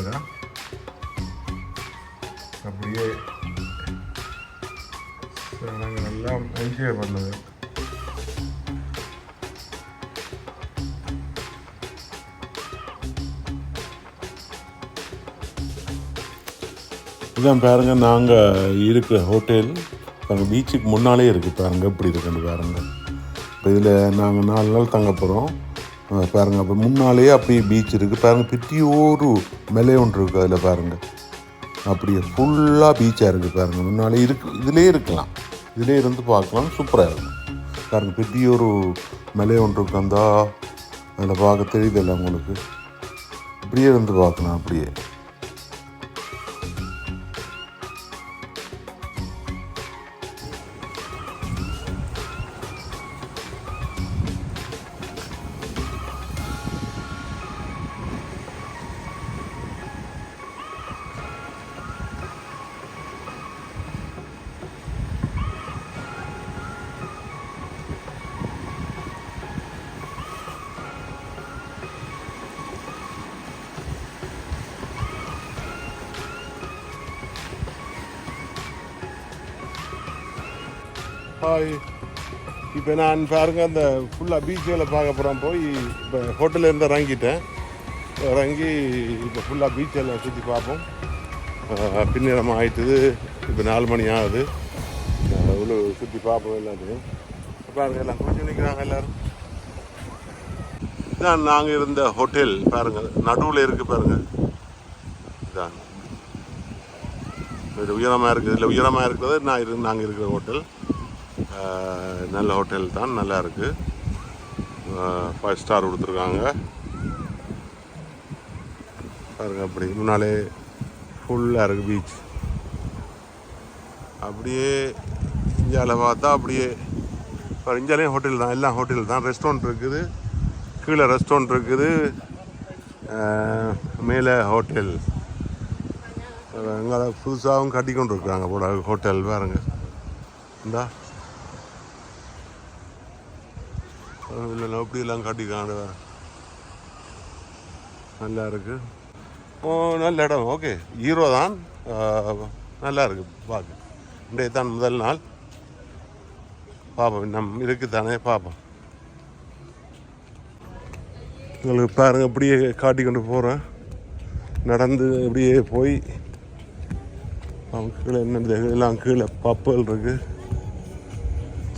பண்ணுங்க அப்படியே நாங்கள் நல்லா என்ஜாய் பண்ணது இதான் பாருங்க நாங்கள் இருக்கிற ஹோட்டல் நாங்கள் பீச்சுக்கு முன்னாலே இருக்குது பாருங்க இப்படி இருக்குன்னு பாருங்க. இப்போ இதில் நாங்கள் நாலு நாள் தங்க போகிறோம் பாருங்க அப்போ முன்னாலேயே அப்படியே பீச் இருக்குது பாருங்கள் பிட்டியோரு மலை ஒன்று இருக்குது அதில் பாருங்கள் அப்படியே ஃபுல்லாக பீச்சாக இருக்குது பாருங்கள் முன்னாலே இருக்கு இதிலே இருக்கலாம். இதிலே இருந்து பார்க்கலாம் சூப்பராக இருக்கும். பாருங்க ஒரு மலை ஒன்று இருக்கு. அந்த அதில் பார்க்க தெரியுதில்ல உங்களுக்கு அப்படியே இருந்து பார்க்கலாம் அப்படியே. இப்போ நான் பாருங்க அந்த ஃபுல்லாக பீச்சில் பார்க்க போகிறோம் போய் இப்போ ஹோட்டலில் இருந்து இறங்கிட்டேன். இறங்கி இப்போ ஃபுல்லாக பீச்சில் சுற்றி பார்ப்போம். அஹ் பின்னிறம் ஆயிட்டுது. இப்போ நாலு மணி ஆகுது. இவ்வளோ சுற்றி பார்ப்போம் எல்லாத்தையும். பாருங்கள் எல்லாம் குளிச்சு நிற்கிறாங்க எல்லோரும். இதான் நாங்கள் இருந்த ஹோட்டல் பாருங்கள் நடுவில் இருக்குது பாருங்கள் இதான். இது உயரமாக இருக்குது. இதில் உயரமாக இருக்கிறது நான் இரு நாங்கள் இருக்கிற ஹோட்டல் நல்ல ஹோட்டல் தான் நல்லா இருக்குது ஃபைவ் ஸ்டார் கொடுத்துருக்காங்க. பாருங்க அப்படி முன்னாலே ஃபுல்லாக இருக்குது பீச் அப்படியே இந்தியாவில் பார்த்தா அப்படியே இந்தியாலேயும் ஹோட்டல் தான் எல்லாம் ஹோட்டல் தான். ரெஸ்டாரண்ட் இருக்குது கீழே ரெஸ்டாரண்ட் இருக்குது. மேலே ஹோட்டல் அங்கே புதுசாகவும் கட்டி கொண்டு இருக்கிறாங்க போட ஹோட்டல் பாருங்க. இந்தா. இல்லை அப்படியெல்லாம் காட்டிக்காங்க நல்லா இருக்கு. ஓ நல்ல இடம். ஓகே. ஹீரோ தான். நல்லா இருக்கு. பார்க்க இன்றைய தான் முதல் நாள். பார்ப்போம் நம் இருக்குது தானே பார்ப்போம் உங்களுக்கு பாருங்க அப்படியே காட்டி கொண்டு போகிறேன் நடந்து அப்படியே போய் அவங்க கீழே என்ன எல்லாம் கீழே பப்பல் இருக்குது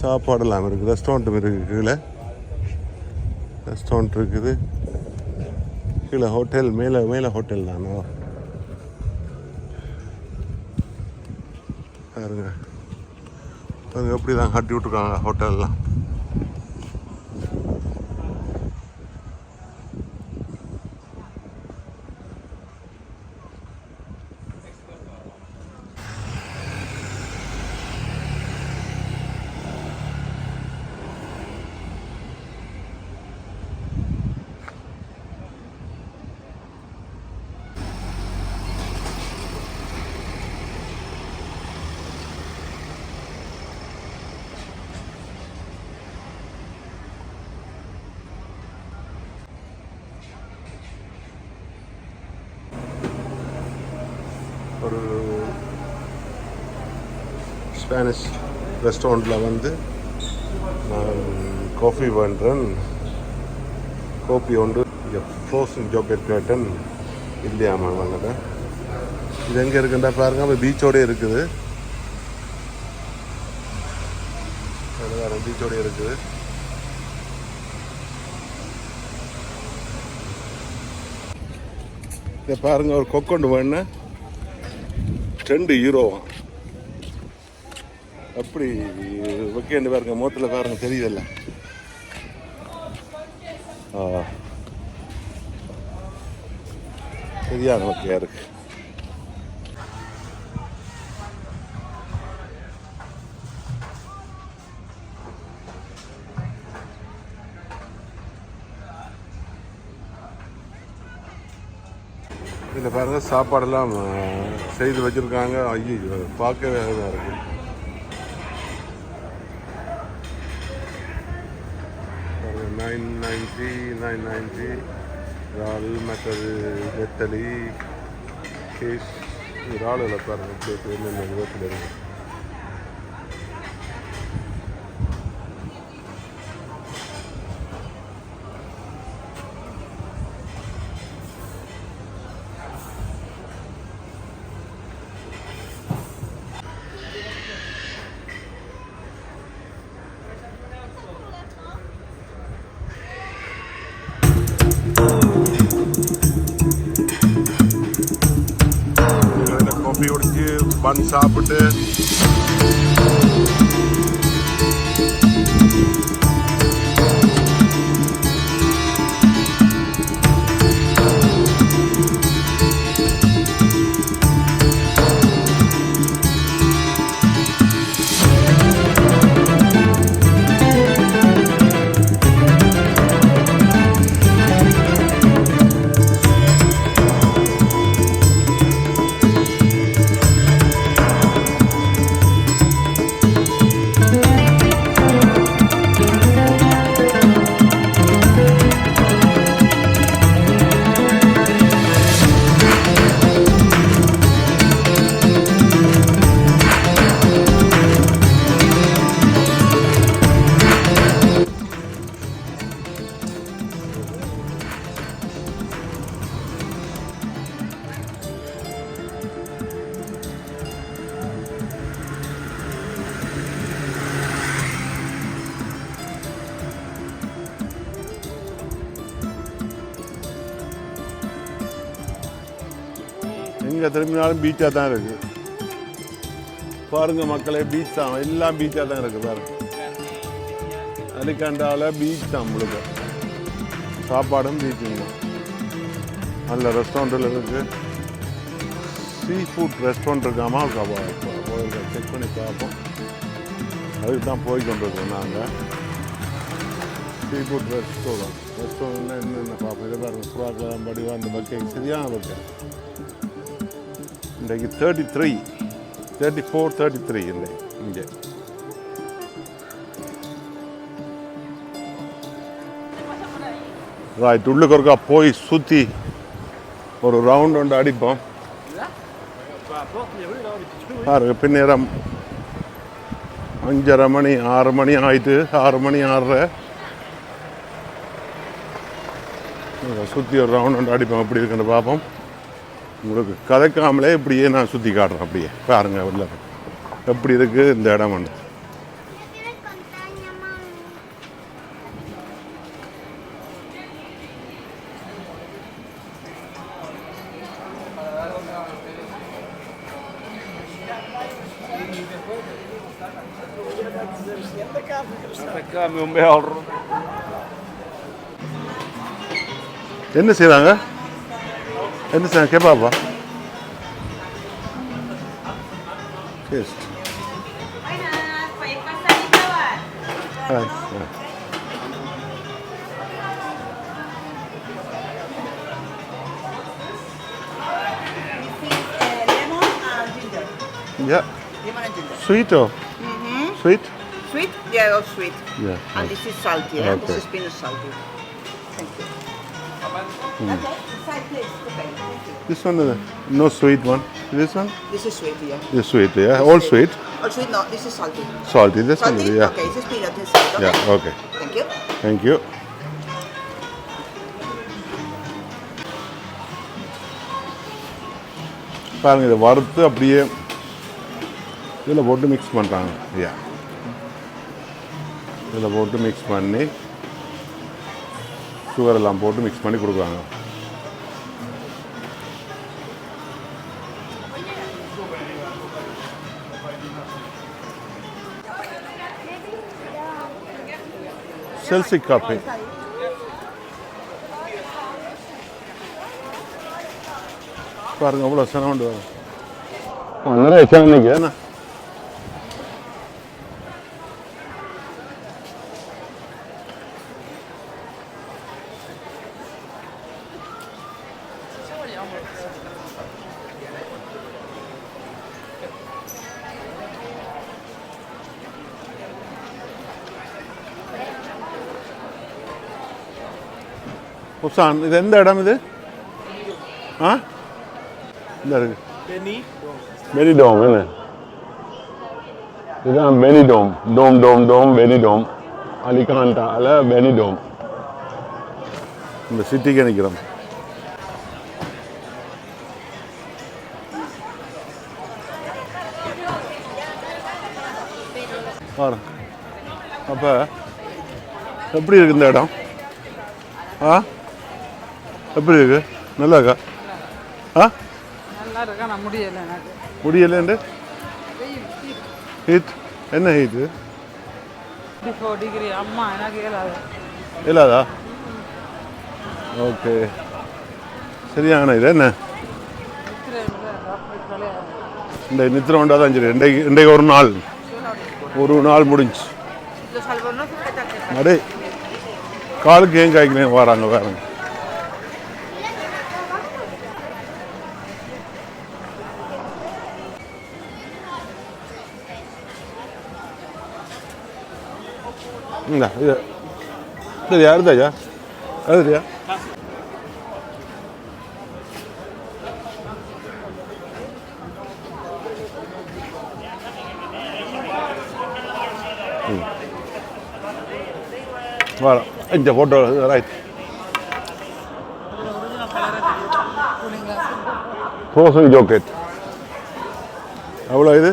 சாப்பாடெல்லாம் இருக்குது ரெஸ்டாரண்ட்டும் இருக்குது கீழே. ரெஸ்டாரண்ட் இருக்குது. கீழே ஹோட்டல் மேலே மேலே ஹோட்டல் தானோ? பாருங்க. பாருங்க எப்படி தான் கட்டி விட்ருக்காங்க ஹோட்டல்லாம் ஒரு ஸ்பானிஷ் ரெஸ்டாரண்ட்டில் வந்து நான் காஃபி பண்ணுறேன் கோபி ஒன்று ஃப்ரோசன் ஜோக்கெட் கேட்டன். இல்லையாமா வாங்கட இது எங்கே இருக்குன்றா பாருங்க அப்போ பீச்சோடே இருக்குது. பீச்சோடே இருக்குது. இதை பாருங்க ஒரு கொக்கொண்டு வேணும் ரெண்டு ஹீரோவாம் அப்படி வைக்கேண்டு பாருங்க மோத்தில் பாருங்க தெரியுதல்ல. ஆ. சரியான ஓகேயா இருக்கு இதில் பாருங்கள் சாப்பாடெல்லாம் செய்து வச்சிருக்காங்க. ஐயோ பார்க்கவே அழகாக இருக்கு. நைன் நைன்ட்டி நைன் நைன்ட்டி இறால் மற்றது நெத்தலி கேஷ் இறால் பாருங்க எப்படி என்னென்ன விதத்தில் சாப்பிட்டு திரும்பினாலும் பீச்சாக தான் இருக்கு. பாருங்க மக்களே பீச் தான். எல்லாம் பீச்சாக தான் இருக்கு பாருங்க. அலிகாண்டாவில் பீச் தான் முழுக்க. சாப்பாடும் பீச்சுங்க தான். நல்ல ரெஸ்டாரண்ட்டில் இருக்கு. சீ ஃபுட் ரெஸ்டாரண்ட் இருக்காமா செக் பண்ணி பார்ப்போம். அதுக்கு தான் போய் கொண்டிருக்கோம் நாங்கள் சீ ஃபுட் ரெஸ்டாரண்ட் ரெஸ்டாரண்ட்னா என்னென்ன பார்ப்போம்? இதை பாருங்கள் புறாக்கலாம் படிவா அந்த பக்கம். சரியான பக்கம். இன்றைக்கு thirty three thirty four thirty three இல்லை இங்கே. ரைட் உள்ளுக்கு ஒருக்கா போய் சுற்றி ஒரு ரவுண்ட் ஒன்று அடிப்போம். பாருங்க பின்னேரம் அஞ்சரை மணி ஆறு மணி ஆயிட்டு ஆறு மணி ஆறரை. சுற்றி ஒரு ரவுண்ட் ஒன்று அடிப்போம் எப்படி இருக்குன்னு பார்ப்போம். உங்களுக்கு கதைக்காமலே இப்படியே நான் சுற்றி காட்டுறேன் அப்படியே. பாருங்க உள்ள. எப்படி இருக்குது இந்த இடம் வந்து என்ன செய்கிறாங்க എന്ന് വെച്ചാൽ കേപ്പാ taste Yeah. Lemon and ginger. Sweet or? Mm-hmm. Sweet? Sweet? Yeah, all sweet. Yeah. And this is salty. Eh? Okay. This is peanut salty. Thank you. Okay, side please. Okay, thank you. This one no sweet one this one This is sweet, yeah. This sweet yeah all sweet Oh, sweet, no, this is salty. Salt this one Salty? Yeah Okay, this is peanut and salt, yeah okay? Okay Thank you. Thank you பாருங்க இதை வறுத்து அப்படியே இதில் போட்டு mix பண்ணுறாங்க ஐயா இதில் போட்டு மிக்ஸ் பண்ணி சுகர் எல்லாம் போட்டு மிக்ஸ் பண்ணி கொடுக்குறாங்க. செல்சி காப்பி பாருங்க அவ்வளோ சரௌண்டு வரும். நிறைய ஃபேமிலிக்கு என்ன? உப்சான் இது எந்த இடம் இது? ஆ? இந்த இருக்கு. மெரிடோம் என்ன? இதுதான் பெனிடோம் டோம் டோம் டோம் பெனிடோம் அலிகாண்டாவில் பெனிடோம் இந்த சிட்டிக்கு நிற்கிறோம் பாரு அப்போ எப்படி இருக்கு இந்த இடம்? ஆ? எப்படி இருக்கு? நல்லா இருக்கா? ஆ? நல்லா இருக்கா? நான் முடியலை எனக்கு. முடியலேண்டு ஹீட் என்ன ஃபோர் டிகிரி அம்மா எனக்கு இயலாது இல்லாதா ஓகே சரியான இது என்ன? இந்த நித்திரம் வேண்டாம் தான் சரி. இன்றைக்கு இன்றைக்கு ஒரு நாள். ஒரு நாள் முடிஞ்சு. அடே காலுக்கு ஏன் காய்க்கணும் வராங்க வேறங்க இந்த இது. இது யாருதாயா அதுயா வர இந்த ஃபோட்டோ ரைட் ஃப்ரோசன் ஜோக்கெட் எவ்வளோ இது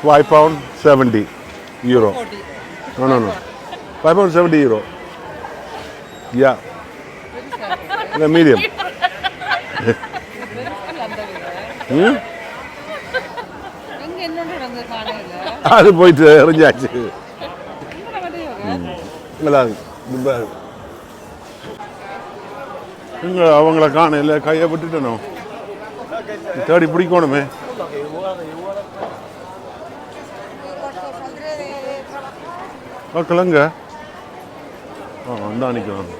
five pound seventy euro No, no, no. Five pound seventy euro. Yeah. The medium. Hmm? எங்க என்னோட நடந்து காணையில் அது போயிட்டு எறிஞ்சாச்சு நல்லா இருக்கு இங்கே அவங்கள காணையில் கையை விட்டுட்டணும் தேடி பிடிக்கணுமே. பார்க்கலங்க. ஆ வந்தா நிற்கலாம்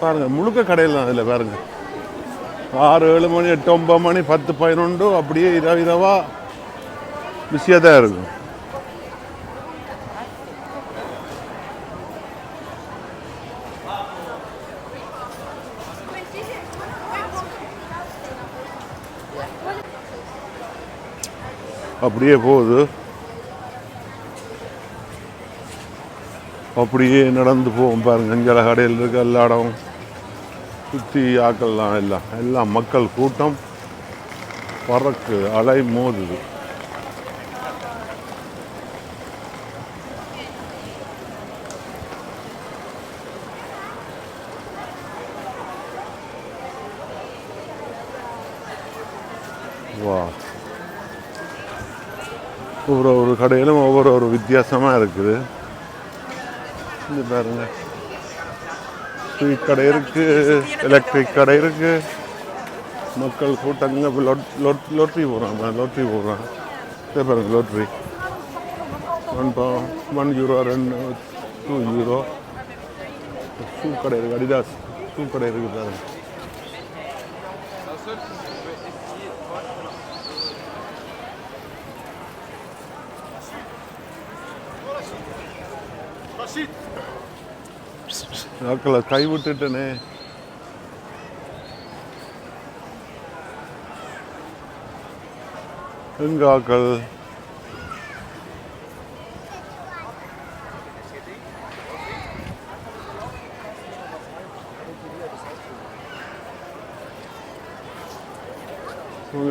பாருங்க முழுக்க கடையில் தான் அதில் பாருங்க. ஆறு ஏழு மணி எட்டு ஒன்பது மணி பத்து பதினொன்று அப்படியே இரவு இரவா. பிஸியாக தான் இருக்கும். அப்படியே போகுது. அப்படியே நடந்து போவோம் பாருங்க. அஞ்சல கடையில் இருக்க எல்லா இடம் சுற்றி ஆக்கள்லாம் எல்லாம். எல்லாம் மக்கள் கூட்டம். பறக்கு அலை மோதுது. வா. ஒவ்வொரு ஒரு கடையிலும் ஒவ்வொரு ஒரு வித்தியாசமாக இருக்குது. இது பாருங்க. ஸ்வீட் கடை இருக்குது எலக்ட்ரிக் கடை இருக்குது மக்கள் கூட்டங்க இப்போ லொட் லொட் லொட்ரி போடுறாங்க லொட்ரி போடுறாங்க இதே பாருங்க லொட்ரி ஒன் பா ஒன் யூரோ ரெண்டு டூ யூரோ ஷூ கடை இருக்குது அடிதாஸ் ஷூ கடை இருக்குது பாருங்கள் ஆக்களை கை விட்டுட்டனே. எங்காக்கள்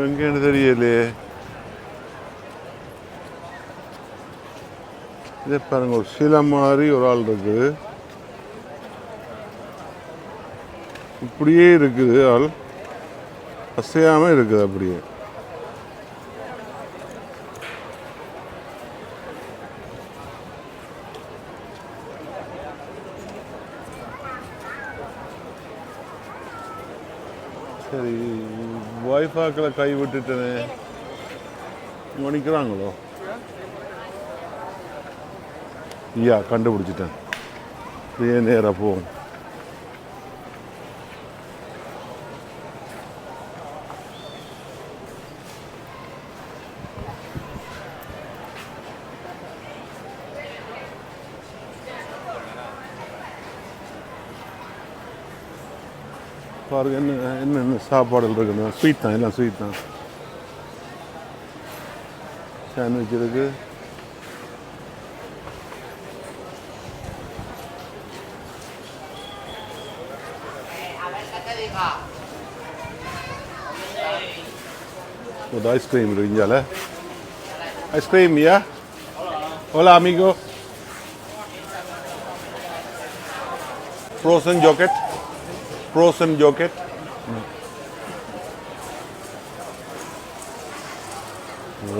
எங்கேன்னு தெரியலையே இதே பாருங்க ஒரு சில மாதிரி ஒரு ஆள் இருக்குது அப்படியே இருக்குது. ஆள் அசையாமல் இருக்குது அப்படியே. சரி வாய்ஃபாக்களை கை விட்டுட்டேனே கவனிக்கிறாங்களோ ஐயா கண்டுபிடிச்சிட்டேன். இதே நேராக போவோம். பாருங்க என்ன என்னென்ன சாப்பாடுகள் இருக்குன்னு. ஸ்வீட் தான் எல்லாம் ஸ்வீட் தான். சாண்ட்விச் இருக்குது ஒரு ஐஸ்கிரீம் இருக்கு இங்கால ஐஸ்கிரீம் யா ஓலா அமிகோ ஃப்ரோசன் ஜாக்கெட் Frozen jocket.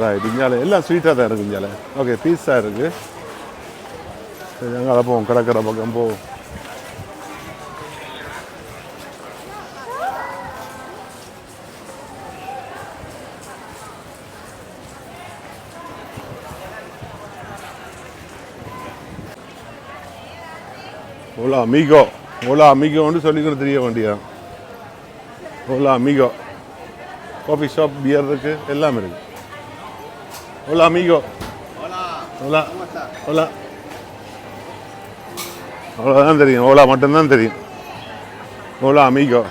ரைட் இங்கால எல்லாம் ஸ்வீட்டாக தான் இருக்கு இங்கால ஓகே பீஸா இருக்கு சரி அங்கே போவோம் கடற்கரை பக்கம் போவோம் ஓலா அமிகோ ஓலா அமிகோன்னு சொல்லிக்கிட்டு தெரிய வேண்டியா ஓலா அமிகோ. காஃபி ஷாப் பியர் இருக்குது எல்லாம் இருக்கு. ஓலா அமிகோ. ஓலா ஓலா. அவ்வளோதான் தெரியும் ஓலா மட்டும்தான் தெரியும். ஓலா அமிகோ.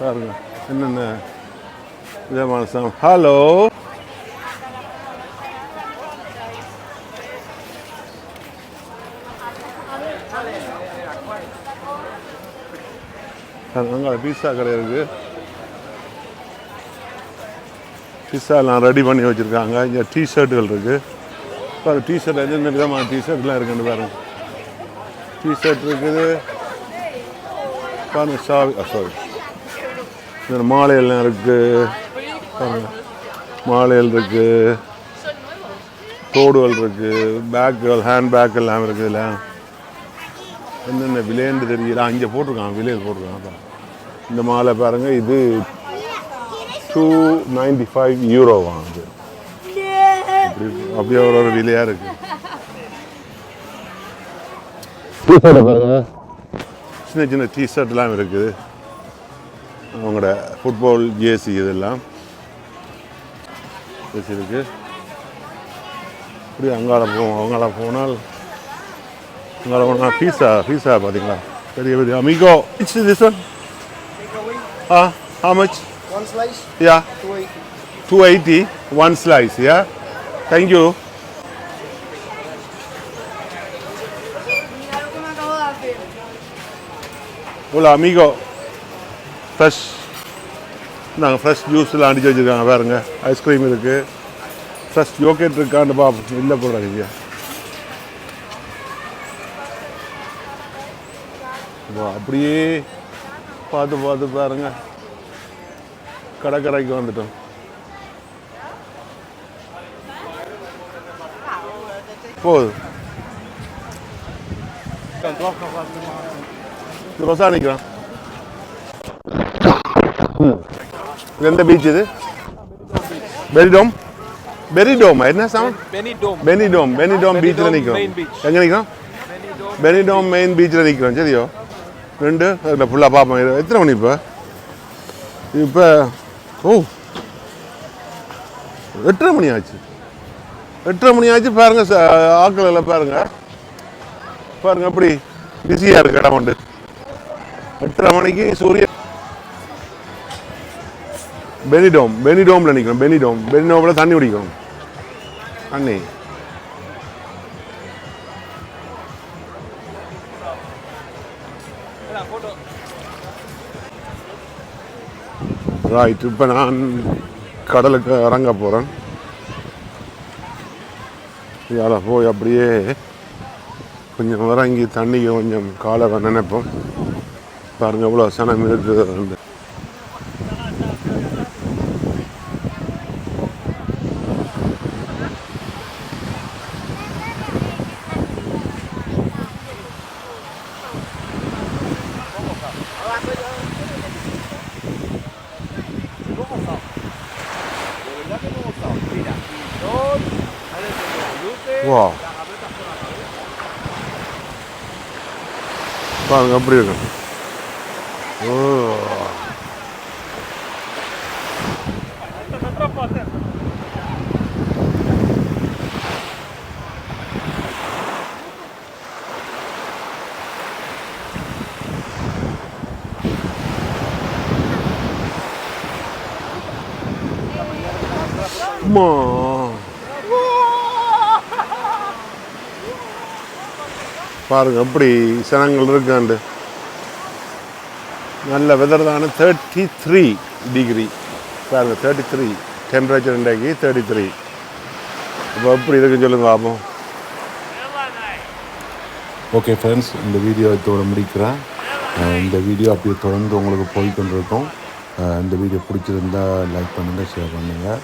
பாருங்க என்னென்ன விதமான ஹலோ அங்கே பீஸா கடை இருக்குது பீஸாலாம் ரெடி பண்ணி வச்சுருக்காங்க. இங்கே டிஷர்ட்டுகள் இருக்குது இப்போ டிஷர்ட் எந்தெந்த விதமான டிஷர்ட்லாம் இருக்குன்னு பாருங்க. டிஷர்ட் இருக்குது. பாருங்க சாவி சாரி இந்த மாலையெல்லாம் இருக்குது மாலையல் மாலைகள் இருக்குது தோடுகள் இருக்குது பேக்குகள் ஹேண்ட் பேக் எல்லாம் இருக்குது இல்லை என்னென்ன விலைன்னு தெரியல. அங்கே போட்டிருக்கான் விலையில் போட்டிருக்கான். இந்த மாலை பாருங்க இது டூ நைன்டி ஃபைவ் யூரோவா அது அப்படி அப்படியே ஒரு ஒரு விலையாக இருக்கு. பாருங்க. சின்ன சின்ன டிஷர்ட்லாம் இருக்குது. அவங்களோட ஃபுட்பால் ஜேசி இதெல்லாம். ஜேசி இருக்கு. இப்படி அங்கால போவோம் அவங்கள போனால் அங்கால போனால் பீஸா பீஸா பார்த்தீங்களா பெரிய பெரிய amigo it's this one ah how much? One slice, yeah. two eighty. 280 one slice yeah? Thank you. hola amigo. Fresh. நாங்கள் ஃப்ரெஷ் ஜூஸ்லாம் அடிச்சு வச்சுருக்காங்க பாருங்க. ஐஸ்கிரீம் இருக்குது ஃப்ரெஷ் யோகேட் இருக்கான்னு பார்ப்போம் இல்லை போடுறாங்க வா, அப்படியே பார்த்து பார்த்து பாருங்க கடற்கரைக்கு வந்துட்டோம் போகுது ரோசா நிற்கிறான் இது எந்த பீச் இது பெரிடோம் பெரிடோம் என்ன சவுண்ட் Benidorm. பெனிடோம் பெனிடோம் பீச்சில் Benidorm நிற்கிறோம் main beach. எங்கே நிற்கிறோம் பெனிடோம் மெயின் பீச்சில் நிற்கிறோம் சரியோ ரெண்டு அதில் ஃபுல்லாக பார்ப்போம் இது எத்தனை மணி இப்போ? இப்போ ஓ. எட்டரை மணி ஆச்சு. எட்டரை மணி ஆச்சு பாருங்க ச- எல்லாம் பாருங்க. பாருங்கள் எப்படி பிஸியாக இருக்கு இடம் உண்டு எட்டரை மணிக்கு சூரியன் பெனிடோம் பெனிடோமில் நிற்கிறோம் பெனிடோம். பெனிடோமில் தண்ணி குடிக்கணும். தண்ணி. ரைட் இப்போ நான் கடலுக்கு இறங்க போகிறேன் இதில் போய் அப்படியே கொஞ்சம் இறங்கி தண்ணிக்கு கொஞ்சம் காலை நினைப்போம். பாருங்கள் எவ்வளோ சனம் இருக்குது. பாருங்க அப்படி இருக்கும். ஓ அம்மா பாருங்கள் எப்படி சனங்கள் இருக்காண்டு. நல்ல வெதர் தானே தேர்ட்டி த்ரீ டிகிரி பாருங்கள் தேர்ட்டி த்ரீ டெம்பரேச்சர் இன்றைக்கு தேர்ட்டி த்ரீ இப்போ எப்படி இருக்குன்னு சொல்லுங்க ஆமாம் ஓகே ஃப்ரெண்ட்ஸ் இந்த வீடியோ இதோட முடிக்கிறேன். இந்த வீடியோ அப்படியே தொடர்ந்து உங்களுக்கு போய்க்கொண்டிருக்கும் கொண்டிருக்கோம். இந்த வீடியோ பிடிச்சிருந்தா லைக் பண்ணுங்கள் ஷேர் பண்ணுங்கள்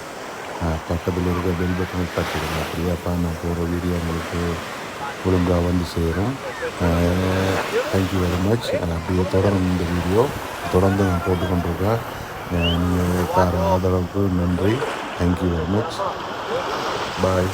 பக்கத்தில் இருக்க பெல் பட்டனை தட்டிடுங்க அப்படியே அப்போ நான் போகிற வீடியோ உங்களுக்கு ஒழுங்காக வந்து சேரும். தேங்க்யூ வெரி மச் அப்படியே தொடரும் இந்த வீடியோ. தொடர்ந்து நான் போட்டுக்கொண்டிருக்கேன். நீங்கள் தர ஆதரவுக்கு நன்றி. Thank you very much bye